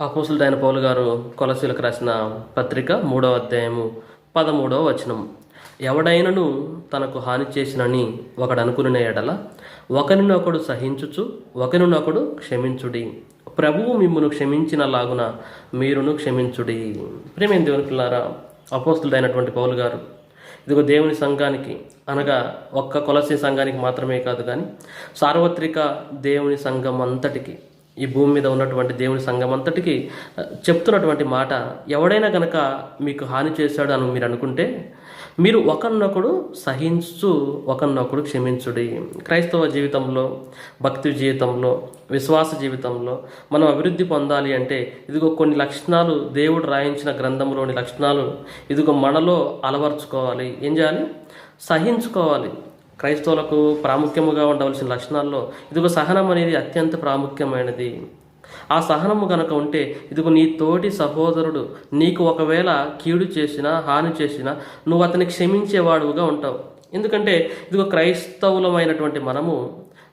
అపోసులైన పౌలు గారు కొలసీలకు రాసిన పత్రిక మూడవ అధ్యాయము పదమూడవ వచనం ఎవడైనను తనకు హాని చేసినని ఒకడు అనుకునే ఎడల ఒకరినొకడు సహించుచు ఒకరినొకడు క్షమించుడి. ప్రభువు మిమ్మును క్షమించిన లాగున మీరును క్షమించుడి. ప్రేమేం దేవుని పిల్లారా అపోస్తుడైనటువంటి పౌలు గారు ఇదిగో దేవుని సంఘానికి అనగా ఒక్క కొలసి సంఘానికి మాత్రమే కాదు కానీ సార్వత్రిక దేవుని సంఘం అంతటికి ఈ భూమి మీద ఉన్నటువంటి దేవుని సంఘం అంతటికి చెప్తున్నటువంటి మాట ఎవడైనా గనక మీకు హాని చేశాడు అని మీరు అనుకుంటే మీరు ఒకరినొకడు సహించు ఒకరినొకడు క్షమించుడి. క్రైస్తవ జీవితంలో భక్తి జీవితంలో విశ్వాస జీవితంలో మనం అభివృద్ధి పొందాలి అంటే ఇదిగో కొన్ని లక్షణాలు దేవుడు రాయించిన గ్రంథంలోని లక్షణాలు ఇదిగో మనలో అలవర్చుకోవాలి. ఏం చేయాలి? సహించుకోవాలి. క్రైస్తవులకు ప్రాముఖ్యముగా ఉండవలసిన లక్షణాల్లో ఇదిగో సహనం అనేది అత్యంత ప్రాముఖ్యమైనది. ఆ సహనము గనక ఉంటే ఇదిగో నీ తోటి సహోదరుడు నీకు ఒకవేళ కీడు చేసినా హాని చేసినా నువ్వు అతన్ని క్షమించేవాడుగా ఉంటావు. ఎందుకంటే ఇదిగో క్రైస్తవులమైనటువంటి మనము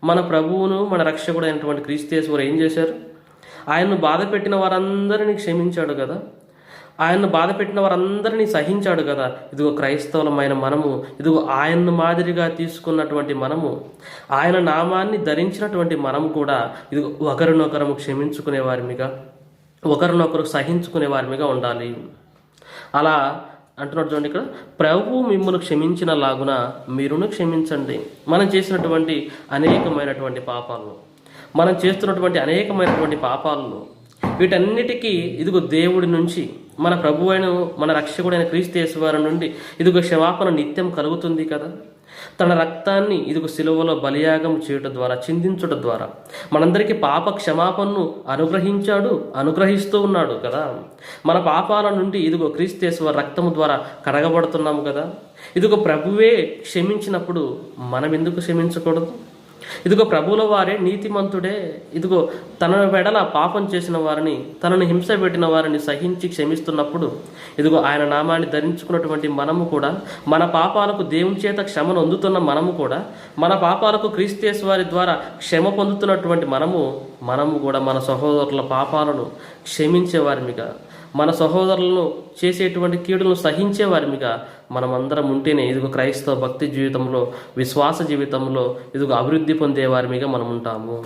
మన ప్రభువును మన రక్షకుడు అయినటువంటి క్రీస్తేశ్వరు ఏం చేశారు? ఆయన్ను బాధ పెట్టిన వారందరినీ క్షమించాడు కదా. ఆయన్ను బాధ పెట్టిన వారందరినీ సహించాడు కదా. ఇదిగో క్రైస్తవులమైన మనము ఇదిగో ఆయన్ను మాదిరిగా తీసుకున్నటువంటి మనము ఆయన నామాన్ని ధరించినటువంటి మనము కూడా ఇదిగో ఒకరినొకరము క్షమించుకునే వారిమిగా ఒకరినొకరు సహించుకునే వారిమిగా ఉండాలి. అలా అంటున్నాడు చూడండి ఇక్కడ ప్రభు మిమ్మల్ని క్షమించిన లాగున మీరును క్షమించండి. మనం చేసినటువంటి అనేకమైనటువంటి పాపాలను మనం చేస్తున్నటువంటి అనేకమైనటువంటి పాపాలను వీటన్నిటికీ ఇదిగో దేవుడి నుంచి మన ప్రభు అయిన మన రక్షకుడైన క్రీస్తు వారి నుండి ఇదిగో క్షమాపణ నిత్యం కలుగుతుంది కదా. తన రక్తాన్ని ఇదిగో సిలువలో బలియాగం చేయటం ద్వారా చిందించుట ద్వారా మనందరికీ పాప క్షమాపణను అనుగ్రహించాడు అనుగ్రహిస్తూ ఉన్నాడు కదా. మన పాపాల నుండి ఇదిగో క్రీస్తేశ్వర రక్తము ద్వారా కడగబడుతున్నాము కదా. ఇదిగో ప్రభువే క్షమించినప్పుడు మనం ఎందుకు క్షమించకూడదు? ఇదిగో ప్రభువుల వారే నీతిమంతుడే. ఇదిగో తన వెడల పాపం చేసిన వారిని తనను హింస పెట్టిన వారిని సహించి క్షమిస్తున్నప్పుడు ఇదిగో ఆయన నామాన్ని ధరించుకున్నటువంటి మనము కూడా మన పాపాలకు దేవుని చేత క్షమను అందుతున్న మనము కూడా మన పాపాలకు క్రీస్తేస్ వారి ద్వారా క్షమ పొందుతున్నటువంటి మనము మనము కూడా మన సహోదరుల పాపాలను క్షమించే వారిమిగా. మన సహోదరులను చేసేటువంటి కీడులను సహించే వారిమిగా మనమందరం ఉంటేనే ఇదిగో క్రైస్తవ భక్తి జీవితంలో విశ్వాస జీవితంలో ఇదిగో అభివృద్ధి పొందే వారిగా మనం ఉంటాము